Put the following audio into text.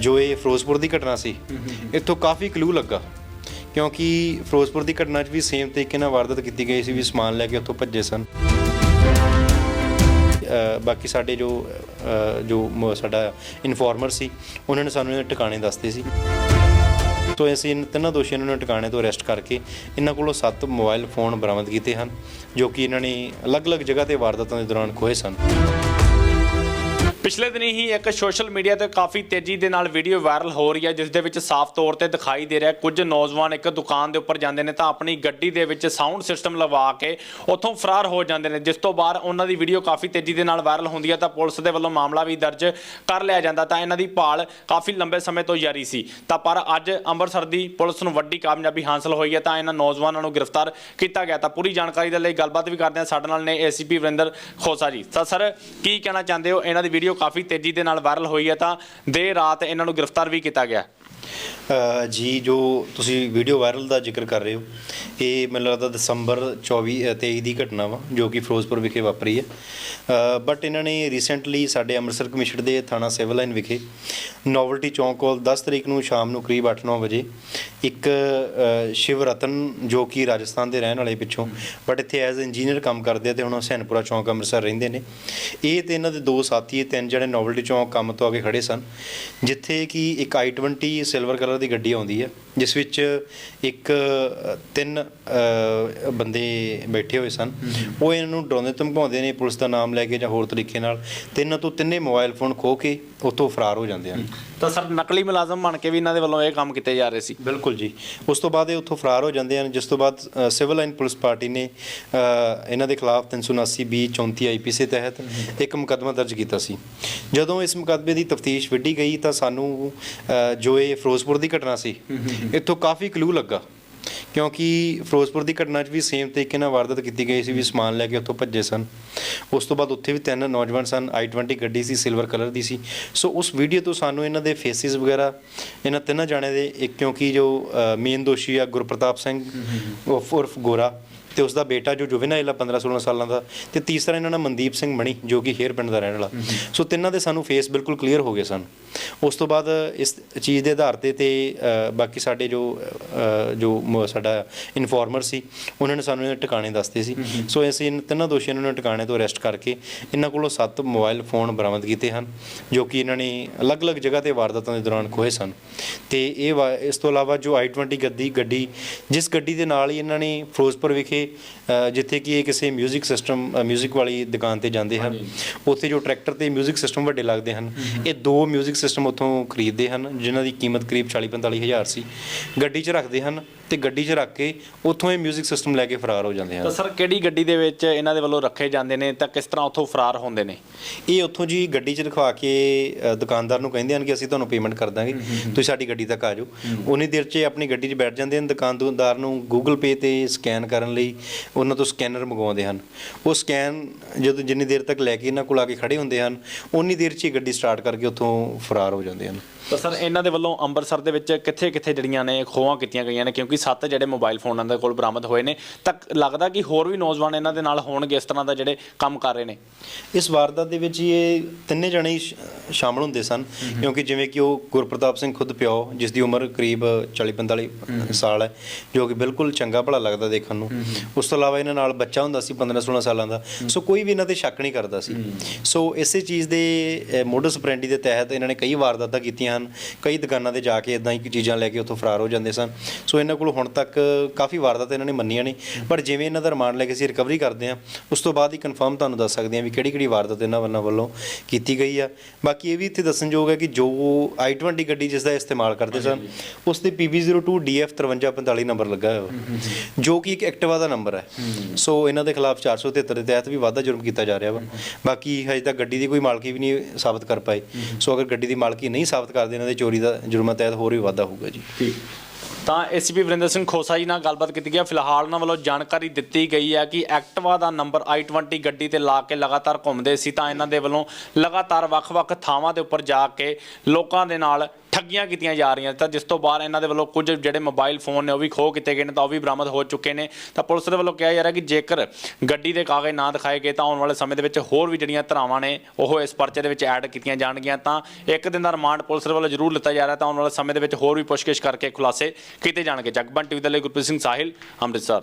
ਜੋ ਇਹ ਫਿਰੋਜ਼ਪੁਰ ਦੀ ਘਟਨਾ ਸੀ, ਇੱਥੋਂ ਕਾਫੀ ਕਲੂ ਲੱਗਾ। ਕਿਉਂਕਿ ਫਿਰੋਜ਼ਪੁਰ ਦੀ ਘਟਨਾ 'ਚ ਵੀ ਸੇਮ ਤਰੀਕੇ ਨਾਲ ਵਾਰਦਾਤ ਕੀਤੀ ਗਈ ਸੀ ਵੀ ਸਮਾਨ ਲੈ ਕੇ ਉੱਥੋਂ ਭੱਜੇ ਸਨ। ਬਾਕੀ ਸਾਡੇ ਜੋ ਜੋ ਸਾਡਾ ਇਨਫੋਰਮਰ ਸੀ, ਉਹਨਾਂ ਨੇ ਸਾਨੂੰ ਇਹ ਟਿਕਾਣੇ ਦੱਸਦੇ ਸੀ। ਤੋਂ ਅਸੀਂ ਇਹਨਾਂ ਤਿੰਨਾਂ ਦੋਸ਼ੀਆਂ ਨੂੰ ਟਿਕਾਣੇ ਤੋਂ ਅਰੈਸਟ ਕਰਕੇ ਇਹਨਾਂ ਕੋਲੋਂ ਸੱਤ ਮੋਬਾਈਲ ਫੋਨ ਬਰਾਮਦ ਕੀਤੇ ਹਨ, ਜੋ ਕਿ ਇਹਨਾਂ ਨੇ ਅਲੱਗ-ਅਲੱਗ ਜਗ੍ਹਾ ਤੇ ਵਾਰਦਾਤਾਂ ਦੇ ਦੌਰਾਨ ਖੋਏ ਸਨ। ਪਿਛਲੇ ਦਿਨੀ ਹੀ ਇੱਕ ਸੋਸ਼ਲ ਮੀਡੀਆ ਤੇ ਕਾਫੀ ਤੇਜ਼ੀ ਦੇ ਨਾਲ ਵੀਡੀਓ ਵਾਇਰਲ ਹੋ ਰਹੀ ਹੈ, ਜਿਸ ਦੇ ਵਿੱਚ ਸਾਫ਼ ਤੌਰ ਤੇ ਦਿਖਾਈ ਦੇ ਰਿਹਾ ਕੁਝ ਨੌਜਵਾਨ ਇੱਕ ਦੁਕਾਨ ਦੇ ਉੱਪਰ ਜਾਂਦੇ ਨੇ ਤਾਂ ਆਪਣੀ ਗੱਡੀ ਦੇ ਵਿੱਚ ਸਾਊਂਡ ਸਿਸਟਮ ਲਵਾ ਕੇ ਉੱਥੋਂ ਫਰਾਰ ਹੋ ਜਾਂਦੇ ਨੇ। ਜਿਸ ਤੋਂ ਬਾਅਦ ਉਹਨਾਂ ਦੀ ਵੀਡੀਓ ਕਾਫੀ ਤੇਜ਼ੀ ਦੇ ਨਾਲ ਵਾਇਰਲ ਹੁੰਦੀ ਹੈ ਤਾਂ ਪੁਲਿਸ ਦੇ ਵੱਲੋਂ ਮਾਮਲਾ ਵੀ ਦਰਜ ਕਰ ਲਿਆ ਜਾਂਦਾ ਤਾਂ ਇਹਨਾਂ ਦੀ ਭਾਲ ਕਾਫੀ ਲੰਬੇ ਸਮੇਂ ਤੋਂ ਜਾਰੀ ਸੀ। ਤਾਂ ਪਰ ਅੱਜ ਅੰਮ੍ਰਿਤਸਰ ਦੀ ਪੁਲਿਸ ਨੂੰ ਵੱਡੀ ਕਾਮਯਾਬੀ ਹਾਸਲ ਹੋਈ ਹੈ ਤਾਂ ਇਹਨਾਂ ਨੌਜਵਾਨਾਂ ਨੂੰ ਗ੍ਰਿਫਤਾਰ ਕੀਤਾ ਗਿਆ। ਤਾਂ ਪੂਰੀ ਜਾਣਕਾਰੀ ਦੇ ਲਈ ਗੱਲਬਾਤ ਵੀ ਕਰਦੇ ਹਾਂ। ਸਾਡੇ ਨਾਲ ਨੇ ਏਸੀਪੀ ਵਰਿੰਦਰ ਖੋਸਾ ਜੀ। ਤਾਂ ਸਰ, ਕੀ ਕਹਿਣਾ ਚਾਹੁੰਦੇ ਹੋ? ਇਹਨਾਂ ਦੀ ਵੀਡੀਓ ਕਾਫੀ ਤੇਜ਼ੀ ਦੇ ਨਾਲ ਵਾਇਰਲ ਹੋਈ ਹੈ ਤਾਂ ਦੇਰ ਰਾਤ ਇਹਨਾਂ ਨੂੰ ਗ੍ਰਿਫਤਾਰ ਵੀ ਕੀਤਾ ਗਿਆ। ਜੀ ਜੋ ਤੁਸੀਂ ਵੀਡੀਓ ਵਾਇਰਲ ਦਾ ਜ਼ਿਕਰ ਕਰ ਰਹੇ ਹੋ ਇਹ ਮੈਨੂੰ ਲੱਗਦਾ ਦਸੰਬਰ 24 ਅ, 23 ਦੀ ਘਟਨਾ ਵਾ ਜੋ ਕਿ ਫਿਰੋਜ਼ਪੁਰ ਵਿਖੇ ਵਾਪਰੀ ਹੈ। ਬਟ ਇਹਨਾਂ ਨੇ ਰੀਸੈਂਟਲੀ ਸਾਡੇ ਅੰਮ੍ਰਿਤਸਰ ਕਮਿਸ਼ਨ ਦੇ ਥਾਣਾ ਸਿਵਲ ਲਾਈਨ ਵਿਖੇ ਨੋਵਲਟੀ ਚੌਂਕ ਕੋਲ 10 ਤਰੀਕ ਨੂੰ ਸ਼ਾਮ ਨੂੰ ਕਰੀਬ 8-9 ਵਜੇ ਇੱਕ ਸ਼ਿਵ ਰਤਨ ਜੋ ਕਿ ਰਾਜਸਥਾਨ ਦੇ ਰਹਿਣ ਵਾਲੇ ਪਿੱਛੋਂ ਬਟ ਇੱਥੇ ਐਜ਼ ਇੰਜੀਨੀਅਰ ਕੰਮ ਕਰਦੇ ਆ ਤੇ ਹੁਣ ਹੁਸੈਨਪੁਰਾ ਚੌਂਕ ਅੰਮ੍ਰਿਤਸਰ ਰਹਿੰਦੇ ਨੇ। ਇਹ ਤੇ ਇਹਨਾਂ ਦੇ ਦੋ ਸਾਥੀ ਤਿੰਨ ਜਿਹੜੇ ਨੋਵਲਟੀ ਚੌਂਕ ਕੰਮ ਤੋਂ ਆ ਕੇ ਖੜੇ ਸਨ ਜਿੱਥੇ ਕਿ ਇੱਕ i20 ਸਿਲਵਰ ਕਲਰ ਦੀ ਗੱਡੀ ਆਉਂਦੀ ਹੈ ਜਿਸ ਵਿੱਚ ਇੱਕ ਤਿੰਨ ਬੰਦੇ ਬੈਠੇ ਹੋਏ ਸਨ। ਉਹ ਇਹਨਾਂ ਨੂੰ ਡਰਾਉਂਦੇ ਧਮਕਾਉਂਦੇ ਨੇ ਪੁਲਿਸ ਦਾ ਨਾਮ ਲੈ ਕੇ ਜਾਂ ਹੋਰ ਤਰੀਕੇ ਨਾਲ। ਤਿੰਨਾਂ ਤੋਂ ਤਿੰਨੇ ਮੋਬਾਈਲ ਫੋਨ ਖੋ ਕੇ ਉੱਥੋਂ ਫਰਾਰ ਹੋ ਜਾਂਦੇ ਹਨ। ਤਾਂ ਸਰ ਨਕਲੀ ਮੁਲਾਜ਼ਮ ਬਣ ਕੇ ਵੀ ਇਹਨਾਂ ਦੇ ਵੱਲੋਂ ਇਹ ਕੰਮ ਕੀਤੇ ਜਾ ਰਹੇ ਸੀ? ਬਿਲਕੁਲ ਜੀ। ਉਸ ਤੋਂ ਬਾਅਦ ਇਹ ਉੱਥੋਂ ਫਰਾਰ ਹੋ ਜਾਂਦੇ ਹਨ ਜਿਸ ਤੋਂ ਬਾਅਦ ਸਿਵਲ ਲਾਈਨ ਪੁਲਿਸ ਪਾਰਟੀ ਨੇ ਇਹਨਾਂ ਦੇ ਖਿਲਾਫ 379 ਬੀ 34 ਆਈਪੀਸੀ ਤਹਿਤ ਇੱਕ ਮੁਕੱਦਮਾ ਦਰਜ ਕੀਤਾ ਸੀ। ਜਦੋਂ ਇਸ ਮੁਕੱਦਮੇ ਦੀ ਤਫਤੀਸ਼ ਵਿੱਢੀ ਗਈ ਤਾਂ ਸਾਨੂੰ ਜੋ ਇਹ ਫਿਰੋਜ਼ਪੁਰ ਦੀ ਘਟਨਾ ਸੀ। ਇੱਥੋਂ ਕਾਫੀ ਕਲੂ ਲੱਗਾ, ਕਿਉਂਕਿ ਫਿਰੋਜ਼ਪੁਰ ਦੀ ਘਟਨਾ 'ਚ ਵੀ ਸੇਮ ਤਰੀਕੇ ਨਾਲ ਵਾਰਦਾਤ ਕੀਤੀ ਗਈ ਸੀ ਵੀ ਸਮਾਨ ਲੈ ਕੇ ਉੱਥੋਂ ਭੱਜੇ ਸਨ। ਉਸ ਤੋਂ ਬਾਅਦ ਉੱਥੇ ਵੀ ਤਿੰਨ ਨੌਜਵਾਨ ਸਨ i20 ਗੱਡੀ ਸੀ ਸਿਲਵਰ ਕਲਰ ਦੀ ਸੀ। ਸੋ ਉਸ ਵੀਡੀਓ ਤੋਂ ਸਾਨੂੰ ਇਹਨਾਂ ਦੇ ਫੇਸਿਸ ਵਗੈਰਾ, ਇਹਨਾਂ ਤਿੰਨਾਂ ਜਾਣੇ ਦੇ, ਇੱਕ ਕਿਉਂਕਿ ਜੋ ਮੇਨ ਦੋਸ਼ੀ ਆ ਗੁਰਪ੍ਰਤਾਪ ਸਿੰਘ ਉਰਫ ਉਰਫ ਗੋਰਾ ਤੇ ਉਸ ਦਾ ਬੇਟਾ ਜੋ ਜੁਵੈਨਾਈਲ ਆ 15 16 ਸਾਲਾਂ ਦਾ ਤੇ ਤੀਸਰਾ ਇਹਨਾਂ ਨਾਲ ਮਨਦੀਪ ਸਿੰਘ ਮਣੀ ਜੋ ਕਿ ਹੇਰ ਪਿੰਡ ਦਾ ਰਹਿਣ ਵਾਲਾ। ਸੋ ਤਿੰਨਾਂ ਦੇ ਸਾਨੂੰ ਫੇਸ ਬਿਲਕੁਲ ਕਲੀਅਰ ਹੋ ਗਏ ਸਨ। ਉਸ ਤੋਂ ਬਾਅਦ ਇਸ ਚੀਜ਼ ਦੇ ਆਧਾਰ ਤੇ ਤੇ ਬਾਕੀ ਸਾਡੇ ਜੋ ਜੋ ਸਾਡਾ ਇਨਫੋਰਮਰ ਸੀ ਉਹਨਾਂ ਨੇ ਸਾਨੂੰ ਇਹ ਟਿਕਾਣੇ ਦੱਸਦੇ ਸੀ। ਸੋ ਅਸੀਂ ਇਨ ਤਿੰਨਾਂ ਦੋਸ਼ੀਆਂ ਨੂੰ ਟਿਕਾਣੇ ਤੋਂ ਅਰੈਸਟ ਕਰਕੇ ਇਹਨਾਂ ਕੋਲੋਂ ਸੱਤ ਮੋਬਾਈਲ ਫੋਨ ਬਰਾਮਦ ਕੀਤੇ ਹਨ ਜੋ ਕਿ ਇਹਨਾਂ ਨੇ ਅਲੱਗ-ਅਲੱਗ ਜਗ੍ਹਾ ਤੇ ਵਾਰਦਾਤਾਂ ਦੇ ਦੌਰਾਨ ਖੋਏ ਸਨ। ਤੇ ਇਹ ਇਸ ਤੋਂ ਇਲਾਵਾ ਜੋ i20 ਗੱਡੀ ਗੱਡੀ ਜਿਸ ਗੱਡੀ ਦੇ ਨਾਲ ਹੀ ਇਹਨਾਂ ਨੇ ਫਿਰੋਜ਼ਪੁਰ ਵਿਖੇ ਜਿੱਥੇ ਕਿ ਇਹ ਕਿਸੇ 뮤직 ਸਿਸਟਮ 뮤직 ਵਾਲੀ ਦੁਕਾਨ ਤੇ ਜਾਂਦੇ ਹਨ ਉੱਥੇ ਜੋ ਟਰੈਕਟਰ ਤੇ 뮤직 ਸਿਸਟਮ ਵੱਡੇ ਲੱਗਦੇ ਹਨ ਇਹ ਦੋ 뮤직 ਸਿਸਟਮ ਉੱਥੋਂ ਖਰੀਦਦੇ ਹਨ ਜਿਨ੍ਹਾਂ ਦੀ ਕੀਮਤ ਕਰੀਬ 40-45 ਹਜ਼ਾਰ ਸੀ ਗੱਡੀ 'ਚ ਰੱਖਦੇ ਹਨ ਤੇ ਗੱਡੀ 'ਚ ਰੱਖ ਕੇ ਉੱਥੋਂ ਇਹ 뮤직 ਸਿਸਟਮ ਲੈ ਕੇ ਫਰਾਰ ਹੋ ਜਾਂਦੇ ਤਾਂ ਹਨ ਸਰ ਕਿਹੜੀ ਗੱਡੀ ਦੇ ਵਿੱਚ ਇਹਨਾਂ ਦੇ ਵੱਲੋਂ ਰੱਖੇ ਜਾਂਦੇ ਨੇ ਤਾਂ ਕਿਸ ਤਰ੍ਹਾਂ ਉੱਥੋਂ ਫਰਾਰ ਹੁੰਦੇ ਨੇ ਇਹ ਉੱਥੋਂ ਜੀ ਗੱਡੀ 'ਚ ਰਖਵਾ ਕੇ ਅ, ਦੁਕਾਨਦਾਰ ਨੂੰ ਕਹਿੰਦੇ ਹਨ ਕਿ ਅਸੀਂ ਤੁਹਾਨੂੰ ਪੇਮੈਂਟ ਕਰ ਦਾਂਗੇ ਤੁਸੀਂ ਸਾਡੀ ਗੱਡੀ ਤੱਕ ਆ ਜਾਓ ਉਨੀ ਦੇਰ 'ਚ ਇਹ ਆਪਣੀ ਗੱਡੀ 'ਚ ਬੈਠ ਜਾਂਦੇ ਹਨ ਦੁਕਾਨਦਾਰ ਨੂੰ ਗੂਗਲ ਪੇ ਤੇ ਸਕੈਨ ਕਰਨ ਲਈ ਉਹਨਾਂ ਤੋਂ ਸਕੈਨਰ ਮੰਗਵਾਉਂਦੇ ਹਨ। ਉਹ ਸਕੈਨ ਜਦੋਂ ਜਿੰਨੀ ਦੇਰ ਤੱਕ ਲੈ ਕੇ ਇਹਨਾਂ ਕੋਲ ਆ ਕੇ ਖੜੇ ਹੁੰਦੇ ਹਨ ਉਨੀ ਦੇਰ 'ਚ ਹੀ ਗੱਡੀ ਸਟਾਰਟ ਕਰਕੇ ਉੱਥੋਂ ਫਰਾਰ ਹੋ ਜਾਂਦੇ ਹਨ। ਤਾਂ ਸਰ ਇਹਨਾਂ ਦੇ ਵੱਲੋਂ ਅੰਮ੍ਰਿਤਸਰ ਦੇ ਵਿੱਚ ਕਿੱਥੇ ਕਿੱਥੇ ਜਿਹੜੀਆਂ ਨੇ ਖੋਹਾਂ ਕੀਤੀਆਂ ਗਈਆਂ ਨੇ ਕਿਉਂਕਿ ਸੱਤ ਜਿਹੜੇ ਮੋਬਾਈਲ ਫੋਨ ਦੇ ਕੋਲ ਬਰਾਮਦ ਹੋਏ ਨੇ ਤਾਂ ਲੱਗਦਾ ਕਿ ਹੋਰ ਵੀ ਨੌਜਵਾਨ ਇਹਨਾਂ ਦੇ ਨਾਲ ਹੋਣਗੇ ਇਸ ਤਰ੍ਹਾਂ ਦਾ ਜਿਹੜੇ ਕੰਮ ਕਰ ਰਹੇ ਨੇ? ਇਸ ਵਾਰਦਾਤ ਦੇ ਵਿੱਚ ਇਹ ਤਿੰਨੇ ਜਣੇ ਹੀ ਸ਼ਾਮਲ ਹੁੰਦੇ ਸਨ ਕਿਉਂਕਿ ਜਿਵੇਂ ਕਿ ਉਹ ਗੁਰਪ੍ਰਤਾਪ ਸਿੰਘ ਖੁਦ ਪਿਓ ਜਿਸ ਦੀ ਉਮਰ ਕਰੀਬ 40-45 ਸਾਲ ਹੈ ਜੋ ਕਿ ਬਿਲਕੁਲ ਚੰਗਾ ਭਲਾ ਲੱਗਦਾ ਦੇਖਣ ਨੂੰ। ਉਸ ਤੋਂ ਇਲਾਵਾ ਇਹਨਾਂ ਨਾਲ ਬੱਚਾ ਹੁੰਦਾ ਸੀ 15-16 ਸਾਲਾਂ ਦਾ। ਸੋ ਕੋਈ ਵੀ ਇਹਨਾਂ ਤੇ ਸ਼ੱਕ ਨਹੀਂ ਕਰਦਾ ਸੀ। ਸੋ ਇਸੇ ਚੀਜ਼ ਦੇ ਮੋਡਸ ਆਪਰੈਂਡੀ ਦੇ ਤਹਿਤ ਇਹਨਾਂ ਨੇ ਕਈ ਵਾਰਦਾਤਾਂ ਕੀਤੀਆਂ ਹਨ। ਕਈ ਦੁਕਾਨਾਂ ਤੇ ਜਾ ਕੇ ਇਦਾਂ ਹੀ ਚੀਜ਼ਾਂ ਲੈ ਕੇ ਉੱਥੋਂ ਫਰਾਰ ਹੋ ਜਾਂਦੇ ਸਨ। ਸੋ ਇਹਨਾਂ ਕੋਲ ਹੁਣ ਤੱਕ ਕਾਫੀ ਵਾਰਦਾਤਾਂ ਇਹਨਾਂ ਨੇ ਮੰਨੀਆਂ ਨੇ। ਪਰ ਜਿਵੇਂ ਇਹਨਾਂ ਦਾ ਰਿਮਾਂਡ ਲੈ ਕੇ ਅਸੀਂ ਰਿਕਵਰੀ ਕਰਦੇ ਹਾਂ ਉਸ ਤੋਂ ਬਾਅਦ ਹੀ ਕਨਫਰਮ ਤੁਹਾਨੂੰ ਦੱਸ ਸਕਦੇ ਹਾਂ ਵੀ ਕਿਹੜੀ ਕਿਹੜੀ ਵਾਰਦਾਤ ਇਹਨਾਂ ਵੱਲੋਂ ਵੱਲੋਂ ਕੀਤੀ ਗਈ ਆ। ਬਾਕੀ ਇਹ ਵੀ ਇੱਥੇ ਦੱਸਣਯੋਗ ਹੈ ਕਿ ਜੋ i20 ਗੱਡੀ ਜਿਸ ਦਾ ਇਸਤੇਮਾਲ ਕਰਦੇ ਸਨ ਉਸ ਤੇ PB02 DF 5345 ਨੰਬਰ ਲੱਗਾ ਹੋਇਆ। ਜੋ ਕਿ ਇੱਕ ਐਕਟਿਵਾ ਦਾ ਨੰਬਰ ਹੈ। ਸੋ ਇਹਨਾਂ ਦੇ ਖਿਲਾਫ 473 ਦੇ ਤਹਿਤ ਵੀ ਵਾਧਾ ਜੁਰਮ ਕੀਤਾ ਜਾ ਰਿਹਾ ਵਾ। ਬਾਕੀ ਹਜੇ ਤੱਕ ਗੱਡੀ ਦੀ ਕੋਈ ਮਾਲਕੀ ਵੀ ਨਹੀਂ ਸਾਬਤ ਕਰ ਪਾਏ ਸੋ ਅਗਰ ਗੱਡੀ ਦੀ ਮਾਲਕੀ ਨਹੀਂ ਸਾਬਤ ਕਰਦੇ ਇਹਨਾਂ ਦੇ ਚੋਰੀ ਦਾ ਜੁਰਮਾਂ ਤਹਿਤ ਹੋਰ ਵੀ ਵਾਧਾ ਹੋਊਗਾ ਜੀ। ਤਾਂ ਏਸੀਪੀ ਵਰਿੰਦਰ ਸਿੰਘ ਖੋਸਾ ਜੀ ਨਾਲ ਗੱਲਬਾਤ ਕੀਤੀ ਗਈ ਹੈ। ਫਿਲਹਾਲ ਉਹਨਾਂ ਵੱਲੋਂ ਜਾਣਕਾਰੀ ਦਿੱਤੀ ਗਈ ਹੈ ਕਿ ਐਕਟਵਾ ਦਾ ਨੰਬਰ i20 ਗੱਡੀ ਤੇ ਲਾ ਕੇ ਲਗਾਤਾਰ ਘੁੰਮਦੇ ਸੀ ਤਾਂ ਇਹਨਾਂ ਦੇ ਵੱਲੋਂ ਲਗਾਤਾਰ ਵੱਖ-ਵੱਖ ਥਾਵਾਂ ਦੇ ਉੱਪਰ ਜਾ ਕੇ ਲੋਕਾਂ ਦੇ ਨਾਲ ਠੱਗੀਆਂ ਕੀਤੀਆਂ ਜਾ ਰਹੀਆਂ ਤਾਂ ਜਿਸ ਤੋਂ ਬਾਅਦ ਇਹਨਾਂ ਦੇ ਵੱਲੋਂ ਕੁਝ ਜਿਹੜੇ ਮੋਬਾਈਲ ਫੋਨ ਨੇ ਉਹ ਵੀ ਖੋਹ ਕੀਤੇ ਗਏ ਨੇ, ਤਾਂ ਉਹ ਵੀ ਬਰਾਮਦ ਹੋ ਚੁੱਕੇ ਨੇ। ਤਾਂ ਪੁਲਿਸ ਦੇ ਵੱਲੋਂ ਕਿਹਾ ਜਾ ਰਿਹਾ ਕਿ ਜੇਕਰ ਗੱਡੀ ਦੇ ਕਾਗਜ਼ ਨਾ ਦਿਖਾਏ ਗਏ, ਤਾਂ ਆਉਣ ਵਾਲੇ ਸਮੇਂ ਦੇ ਵਿੱਚ ਹੋਰ ਵੀ ਜਿਹੜੀਆਂ ਧਰਾਵਾਂ ਨੇ, ਉਹ ਇਸ ਪਰਚੇ ਦੇ ਵਿੱਚ ਐਡ ਕੀਤੀਆਂ ਜਾਣਗੀਆਂ। ਤਾਂ ਇੱਕ ਦਿਨ ਦਾ ਰਿਮਾਂਡ ਪੁਲਿਸ ਦੇ ਵੱਲੋਂ ਜ਼ਰੂਰ ਲਿੱਤਾ ਜਾ ਰਿਹਾ, ਤਾਂ ਆਉਣ ਵਾਲੇ ਸਮੇਂ ਦੇ ਵਿੱਚ ਹੋਰ ਵੀ ਪੁੱਛਗਿੱਛ ਕਰਕੇ ਖੁਲਾਸੇ ਕੀਤੇ ਜਾਣਗੇ। ਜਗਬਨ ਟੀਵੀ ਦੇ ਲਈ ਗੁਰਪ੍ਰੀਤ ਸਿੰਘ ਸਾਹਿਲ, ਅੰਮ੍ਰਿਤਸਰ।